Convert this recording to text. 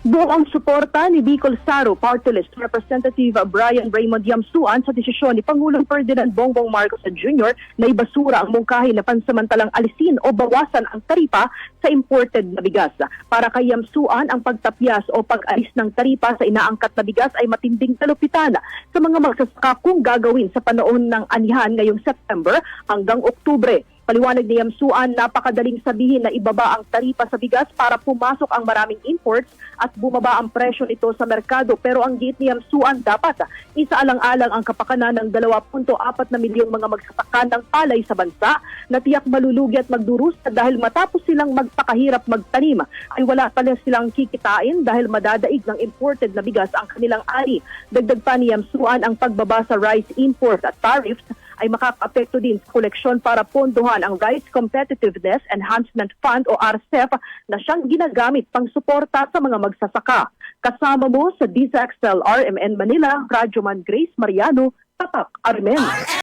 Ang suporta ni Bicol Saro Party List Representative Brian Raymond Yamsuan sa desisyon ni Pangulong Ferdinand Bongbong Marcos Jr. na ibasura ang mungkahi na pansamantalang alisin o bawasan ang taripa sa imported na bigas. Para kay Yamsuan, ang pagtapyas o pag-alis ng taripa sa inaangkat na bigas ay matinding talupitan sa mga magsasaka kung gagawin sa panahon ng anihan ngayong September hanggang Oktubre. Paliwanag ni Yamsuan, napakadaling sabihin na ibaba ang taripa sa bigas para pumasok ang maraming imports at bumaba ang presyo nito sa merkado. Pero ang gate ni Yamsuan dapat isaalang-alang ang kapakanan ng 2.4 na milyong mga magsasaka ng palay sa bansa na tiyak malulugi at magdurusa dahil matapos silang magpakahirap magtanim ay wala pala silang kikitain dahil madadaig ng imported na bigas ang kanilang ani. Dagdag pa ni Yamsuan ang pagbaba sa rice import at tariffs ay makakaapekto din sa koleksyon para pondohan ang Rice Competitiveness Enhancement Fund o RCEF na siyang ginagamit pang suporta sa mga magsasaka. Kasama mo sa DZXL RMN Manila, Radyo Man Grace Mariano, Tatak Armen.